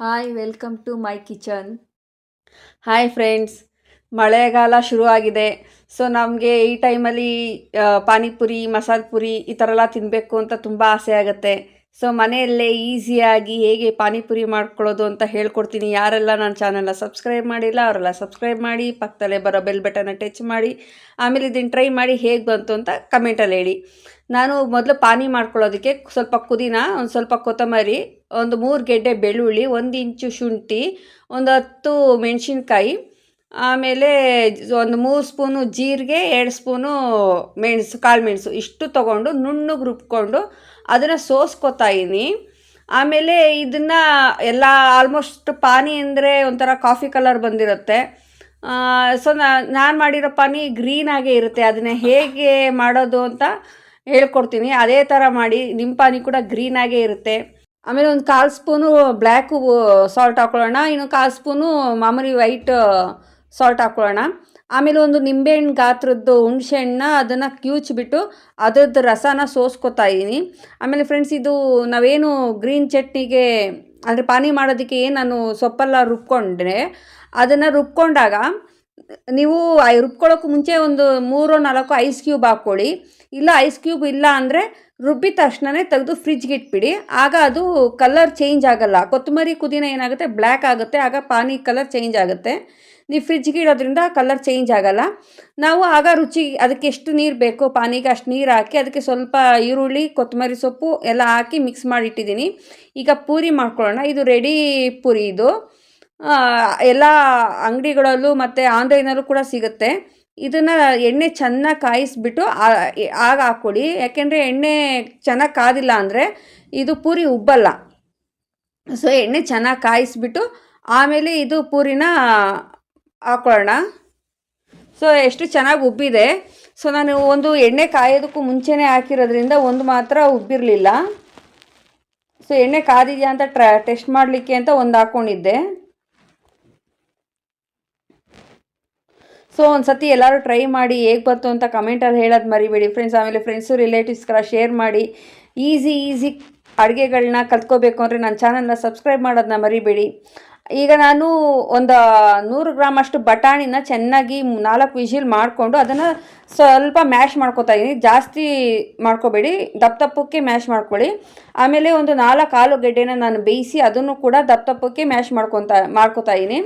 Hi welcome to my kitchen hi friends ಮಳೆಗಾಲ ಶುರುವಾಗಿದೆ. So ನಮಗೆ ಈ ಟೈಮಲ್ಲಿ ಪಾನಿಪುರಿ, ಮಸಾಲೆ ಪುರಿ ಈ ಥರ ಎಲ್ಲ ತಿನ್ನಬೇಕು ಅಂತ ತುಂಬ ಆಸೆ ಆಗುತ್ತೆ. ಸೊ ಮನೆಯಲ್ಲೇ ಈಸಿಯಾಗಿ ಹೇಗೆ ಪಾನಿಪುರಿ ಮಾಡ್ಕೊಳ್ಳೋದು ಅಂತ ಹೇಳ್ಕೊಡ್ತೀನಿ. ಯಾರೆಲ್ಲ ನನ್ನ ಚಾನಲ್ನ ಸಬ್ಸ್ಕ್ರೈಬ್ ಮಾಡಿಲ್ಲ, ಅವರೆಲ್ಲ ಸಬ್ಸ್ಕ್ರೈಬ್ ಮಾಡಿ, ಪಕ್ಕದಲ್ಲೇ ಬರೋ ಬೆಲ್ ಬಟನ್ನ ಟಚ್ ಮಾಡಿ, ಆಮೇಲೆ ಇದನ್ನು ಟ್ರೈ ಮಾಡಿ ಹೇಗೆ ಬಂತು ಅಂತ ಕಮೆಂಟಲ್ಲಿ ಹೇಳಿ. ನಾನು ಮೊದಲು ಪಾನಿ ಮಾಡ್ಕೊಳ್ಳೋದಕ್ಕೆ ಸ್ವಲ್ಪ ಪುದೀನ, ಒಂದು ಸ್ವಲ್ಪ ಕೊತ್ತಂಬರಿ ಒಂದು ಮೂರು ಗೆಡ್ಡೆ ಬೆಳ್ಳುಳ್ಳಿ, ಒಂದು ಇಂಚು ಶುಂಠಿ, ಒಂದು ಹತ್ತು ಮೆಣಸಿನ್ಕಾಯಿ, ಆಮೇಲೆ ಒಂದು ಮೂರು ಸ್ಪೂನು ಜೀರಿಗೆ, ಎರಡು ಸ್ಪೂನು ಮೆಣಸು, ಕಾಳು ಮೆಣಸು ಇಷ್ಟು ತೊಗೊಂಡು ನುಣ್ಣಗೆ ರುಬ್ಕೊಂಡು ಅದನ್ನು ಸೋಸ್ಕೊತಾ ಆಮೇಲೆ ಇದನ್ನು ಎಲ್ಲ ಆಲ್ಮೋಸ್ಟ್ ಪಾನಿ ಅಂದರೆ ಒಂಥರ ಕಾಫಿ ಕಲರ್ ಬಂದಿರುತ್ತೆ. ಸೊ ನಾನು ಮಾಡಿರೋ ಪಾನಿ ಆಗೇ ಇರುತ್ತೆ. ಅದನ್ನು ಹೇಗೆ ಮಾಡೋದು ಅಂತ ಹೇಳ್ಕೊಡ್ತೀನಿ. ಅದೇ ಥರ ಮಾಡಿ ನಿಮ್ಮ ಪಾನಿ ಕೂಡ ಗ್ರೀನಾಗೇ ಇರುತ್ತೆ. ಆಮೇಲೆ ಒಂದು ಕಾಲು ಸ್ಪೂನು ಬ್ಲ್ಯಾಕು ಸಾಲ್ಟ್ ಹಾಕ್ಕೊಳ್ಳೋಣ ಇನ್ನು ಕಾಲು ಸ್ಪೂನು ಮಾಮೂಲಿ ವೈಟ್ ಸಾಲ್ಟ್ ಹಾಕ್ಕೊಳ್ಳೋಣ ಆಮೇಲೆ ಒಂದು ನಿಂಬೆಹಣ್ಣು ಗಾತ್ರದ್ದು ಹುಣಸೆಹಣ್ಣ, ಅದನ್ನು ಕ್ಯೂಚ್ಬಿಟ್ಟು ಅದ್ರದ್ದು ರಸನ ಸೋಸ್ಕೊತಾ ಇದ್ದೀನಿ ಆಮೇಲೆ ಫ್ರೆಂಡ್ಸ್ ಇದು ನಾವೇನು ಗ್ರೀನ್ ಚಟ್ನಿಗೆ, ಅಂದರೆ ಪಾನಿ ಮಾಡೋದಕ್ಕೆ ಏನು ನಾನು ಸೊಪ್ಪೆಲ್ಲ ರುಬ್ಕೊಂಡ್ರೆ, ಅದನ್ನು ರುಬ್ಕೊಂಡಾಗ ನೀವು ರುಬ್ಕೊಳ್ಳೋಕ್ಕೂ ಮುಂಚೆ ಒಂದು ಮೂರು ನಾಲ್ಕು ಐಸ್ ಕ್ಯೂಬ್ ಹಾಕ್ಕೊಳ್ಳಿ ಇಲ್ಲ ಐಸ್ ಕ್ಯೂಬ್ ಇಲ್ಲ ಅಂದರೆ ರುಬ್ಬಿದ ತಕ್ಷಣವೇ ತೆಗೆದು ಫ್ರಿಜ್ಗೆ ಇಟ್ಬಿಡಿ. ಆಗ ಅದು ಕಲರ್ ಚೇಂಜ್ ಆಗಲ್ಲ. ಕೊತ್ತಂಬರಿ ಕುದಿನ ಏನಾಗುತ್ತೆ? ಬ್ಲ್ಯಾಕ್ ಆಗುತ್ತೆ. ಆಗ ಪಾನಿ ಕಲರ್ ಚೇಂಜ್ ಆಗುತ್ತೆ. ನೀವು ಫ್ರಿಜ್ಗೆ ಇಡೋದ್ರಿಂದ ಕಲರ್ ಚೇಂಜ್ ಆಗಲ್ಲ. ನಾವು ಆಗ ರುಚಿ, ಅದಕ್ಕೆ ಎಷ್ಟು ನೀರು ಬೇಕೋ? ಪಾನಿಗೆ ಅಷ್ಟು ನೀರು ಹಾಕಿ ಅದಕ್ಕೆ ಸ್ವಲ್ಪ ಈರುಳ್ಳಿ, ಕೊತ್ತಂಬರಿ ಸೊಪ್ಪು ಎಲ್ಲ ಹಾಕಿ ಮಿಕ್ಸ್ ಮಾಡಿಟ್ಟಿದ್ದೀನಿ ಈಗ ಪೂರಿ ಮಾಡ್ಕೊಳ್ಳೋಣ. ಇದು ರೆಡಿ ಪೂರಿ ಇದು. ಎಲ್ಲ ಅಂಗಡಿಗಳಲ್ಲೂ ಮತ್ತು ಆನ್ಲೈನಲ್ಲೂ ಕೂಡ ಸಿಗುತ್ತೆ. ಇದನ್ನು ಎಣ್ಣೆ ಚೆನ್ನಾಗಿ ಕಾಯಿಸ್ಬಿಟ್ಟು ಆಗ ಹಾಕ್ಕೊಡಿ. ಯಾಕೆಂದರೆ ಎಣ್ಣೆ ಚೆನ್ನಾಗಿ ಕಾದಿಲ್ಲ ಅಂದರೆ ಇದು ಪೂರಿ ಉಬ್ಬಲ್ಲ. ಸೊ, ಎಣ್ಣೆ ಚೆನ್ನಾಗಿ ಕಾಯಿಸ್ಬಿಟ್ಟು, ಆಮೇಲೆ ಇದು ಪೂರಿನ ಹಾಕ್ಕೊಳ್ಳೋಣ ಸೊ, ಎಷ್ಟು ಚೆನ್ನಾಗಿ ಉಬ್ಬಿದೆ. ಸೊ, ನಾನು ಒಂದು ಎಣ್ಣೆ ಕಾಯೋದಕ್ಕೂ ಮುಂಚೆನೇ ಹಾಕಿರೋದ್ರಿಂದ ಒಂದು ಮಾತ್ರ ಉಬ್ಬಿರಲಿಲ್ಲ. ಸೊ, ಎಣ್ಣೆ ಕಾದಿದೆಯಾ ಅಂತ ಟ್ರ, ಟೆಸ್ಟ್ ಮಾಡಲಿಕ್ಕೆ ಅಂತ ಒಂದು ಹಾಕ್ಕೊಂಡಿದ್ದೆ ಸೊ ಒಂದು ಸತಿ ಎಲ್ಲರೂ ಟ್ರೈ ಮಾಡಿ ಹೇಗೆ ಬಂತು ಅಂತ ಕಮೆಂಟಲ್ಲಿ ಹೇಳೋದು ಮರಿಬೇಡಿ ಫ್ರೆಂಡ್ಸ್ ಆಮೇಲೆ ಫ್ರೆಂಡ್ಸು ರಿಲೇಟಿವ್ಸ್ಗೆಲ್ಲ ಶೇರ್ ಮಾಡಿ. ಈಸಿ ಈಸಿ ಅಡುಗೆಗಳನ್ನ ಕಲ್ತ್ಕೋಬೇಕು ಅಂದರೆ ನನ್ನ ಚಾನಲ್ನ ಸಬ್ಸ್ಕ್ರೈಬ್ ಮಾಡೋದನ್ನ ಮರಿಬೇಡಿ. ಈಗ ನಾನು ಒಂದು ನೂರು ಗ್ರಾಮ್ ಅಷ್ಟು ಬಟಾಣಿನ ಚೆನ್ನಾಗಿ ನಾಲ್ಕು ವಿಷಿಲ್ ಮಾಡಿಕೊಂಡು ಅದನ್ನು ಸ್ವಲ್ಪ ಮ್ಯಾಶ್ ಮಾಡ್ಕೊತಾ ಇದ್ದೀನಿ ಜಾಸ್ತಿ ಮಾಡ್ಕೋಬೇಡಿ. ದಪ್ಪ ದಪ್ಪಕ್ಕೆ ಮ್ಯಾಶ್ ಮಾಡ್ಕೊಳ್ಳಿ. ಆಮೇಲೆ ಒಂದು ನಾಲ್ಕು ಆಲೂಗಡ್ಡೆನ ನಾನು ಬೇಯಿಸಿ ಅದನ್ನು ಕೂಡ ದಪ್ಪ ದಪ್ಪಕ್ಕೆ ಮ್ಯಾಶ್ ಮಾಡ್ಕೊತಾ, ಮಾಡ್ಕೋತಾ ಇದ್ದೀನಿ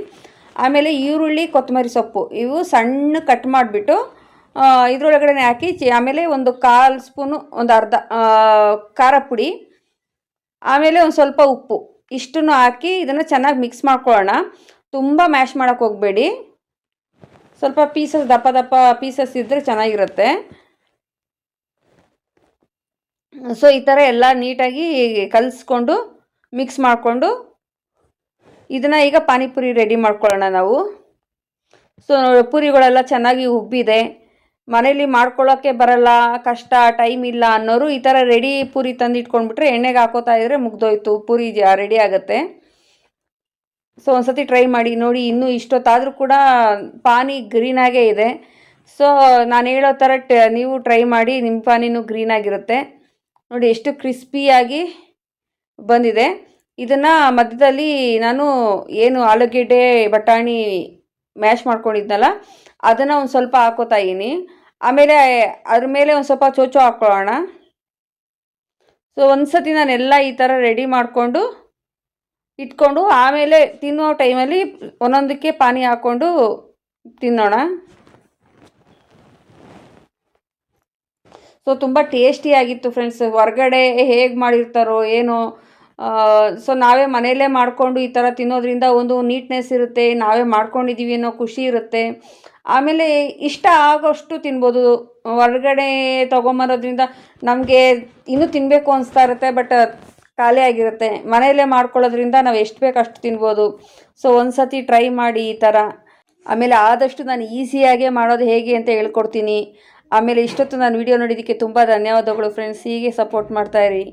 ಆಮೇಲೆ ಈರುಳ್ಳಿ, ಕೊತ್ತಂಬರಿ ಸೊಪ್ಪು, ಇವು ಸಣ್ಣ ಕಟ್ ಮಾಡಿಬಿಟ್ಟು ಇದರೊಳಗಡೆ ಹಾಕಿ ಆಮೇಲೆ ಒಂದು ಕಾಲು ಸ್ಪೂನು, ಒಂದು ಅರ್ಧ ಖಾರ ಪುಡಿ, ಆಮೇಲೆ ಒಂದು ಸ್ವಲ್ಪ ಉಪ್ಪು, ಇಷ್ಟನ್ನು ಹಾಕಿ ಇದನ್ನು ಚೆನ್ನಾಗಿ ಮಿಕ್ಸ್ ಮಾಡ್ಕೊಳ್ಳೋಣ. ತುಂಬ ಮ್ಯಾಶ್ ಮಾಡೋಕ್ಕೆ ಹೋಗಬೇಡಿ. ಸ್ವಲ್ಪ ಪೀಸಸ್ ದಪ್ಪ ದಪ್ಪ ಪೀಸಸ್ ಇದ್ದರೆ ಚೆನ್ನಾಗಿರುತ್ತೆ. ಸೊ ಈ ಥರ ಎಲ್ಲ ನೀಟಾಗಿ ಕಲಿಸ್ಕೊಂಡು ಮಿಕ್ಸ್ ಮಾಡಿಕೊಂಡು ಇದನ್ನು ಈಗ ಪಾನಿಪುರಿ ರೆಡಿ ಮಾಡ್ಕೊಳ್ಳೋಣ ನಾವು. ಸೊ ಪೂರಿಗಳೆಲ್ಲ ಚೆನ್ನಾಗಿ ಉಬ್ಬಿದೆ. ಮನೇಲಿ ಮಾಡ್ಕೊಳ್ಳೋಕ್ಕೆ ಬರಲ್ಲ, ಕಷ್ಟ ಟೈಮ್ ಇಲ್ಲ ಅನ್ನೋರು ಈ ಥರ ರೆಡಿ ಪೂರಿ ತಂದಿಟ್ಕೊಂಡ್ಬಿಟ್ರೆ ಎಣ್ಣೆಗೆ ಹಾಕೋತಾ ಇದ್ರೆ ಮುಗ್ದೋಯ್ತು, ಪೂರಿ ರೆಡಿ ಆಗುತ್ತೆ. ಸೊ ಒಂದ್ಸತಿ ಟ್ರೈ ಮಾಡಿ ನೋಡಿ, ಇನ್ನೂ ಇಷ್ಟೊತ್ತಾದರೂ ಕೂಡ ಪಾನಿ ಗ್ರೀನಾಗೇ ಇದೆ. ಸೊ ನಾನು ಹೇಳೋ ಥರ ಟ, ನೀವು ಟ್ರೈ ಮಾಡಿ ನಿಮ್ಮ ಪಾನಿನೂ ಗ್ರೀನಾಗಿರುತ್ತೆ ನೋಡಿ, ಎಷ್ಟು ಕ್ರಿಸ್ಪಿಯಾಗಿ ಬಂದಿದೆ. ಇದನ್ನು ಮಧ್ಯದಲ್ಲಿ ನಾನು ಏನು ಆಲೂಗೆಡ್ಡೆ, ಬಟಾಣಿ ಮ್ಯಾಶ್ ಮಾಡ್ಕೊಂಡಿದ್ನಲ್ಲ, ಅದನ್ನು ಒಂದು ಸ್ವಲ್ಪ ಹಾಕೋತಾ ಇದ್ದೀನಿ. ಆಮೇಲೆ ಅದ್ರ ಮೇಲೆ ಒಂದು ಸ್ವಲ್ಪ ಚೋಚೋ ಹಾಕ್ಕೊಳ್ಳೋಣ ಸೊ ಒಂದು ಸತಿ ನಾನೆಲ್ಲ ಈ ಥರ ರೆಡಿ ಮಾಡಿಕೊಂಡು ಇಟ್ಕೊಂಡು ಆಮೇಲೆ ತಿನ್ನೋ ಟೈಮಲ್ಲಿ ಒಂದೊಂದಕ್ಕೆ ಪಾನಿ ಹಾಕ್ಕೊಂಡು ತಿನ್ನೋಣ. ಸೊ ತುಂಬ ಟೇಸ್ಟಿಯಾಗಿತ್ತು ಫ್ರೆಂಡ್ಸ್ ಹೊರಗಡೆ ಹೇಗೆ ಮಾಡಿರ್ತಾರೋ ಏನೋ ಸೊ ನಾವೇ ಮನೆಯಲ್ಲೇ ಮಾಡಿಕೊಂಡು ಈ ಥರ ತಿನ್ನೋದ್ರಿಂದ ಒಂದು ನೀಟ್ನೆಸ್ ಇರುತ್ತೆ, ನಾವೇ ಮಾಡ್ಕೊಂಡಿದ್ದೀವಿ ಅನ್ನೋ ಖುಷಿ ಇರುತ್ತೆ. ಆಮೇಲೆ ಇಷ್ಟ ಆಗೋಷ್ಟು ತಿನ್ಬೋದು. ಹೊರಗಡೆ ತೊಗೊಂಬರೋದ್ರಿಂದ ನಮಗೆ ಇನ್ನೂ ತಿನ್ನಬೇಕು ಅನಿಸ್ತಾ ಇರುತ್ತೆ ಬಟ್ ಖಾಲಿ ಆಗಿರುತ್ತೆ. ಮನೆಯಲ್ಲೇ ಮಾಡ್ಕೊಳ್ಳೋದ್ರಿಂದ ನಾವು ಎಷ್ಟು ಬೇಕಷ್ಟು ತಿನ್ಬೋದು. ಸೊ ಒಂದು ಸತಿ ಟ್ರೈ ಮಾಡಿ ಈ ಥರ. ಆಮೇಲೆ ಆದಷ್ಟು ನಾನು ಈಸಿಯಾಗೇ ಮಾಡೋದು ಹೇಗೆ ಅಂತ ಹೇಳ್ಕೊಡ್ತೀನಿ. ಆಮೇಲೆ ಇಷ್ಟೊತ್ತು ನಾನು ವಿಡಿಯೋ ನೋಡಿದ್ದಕ್ಕೆ ತುಂಬ ಧನ್ಯವಾದಗಳು ಫ್ರೆಂಡ್ಸ್ ಹೀಗೆ ಸಪೋರ್ಟ್ ಮಾಡ್ತಾಯಿರಿ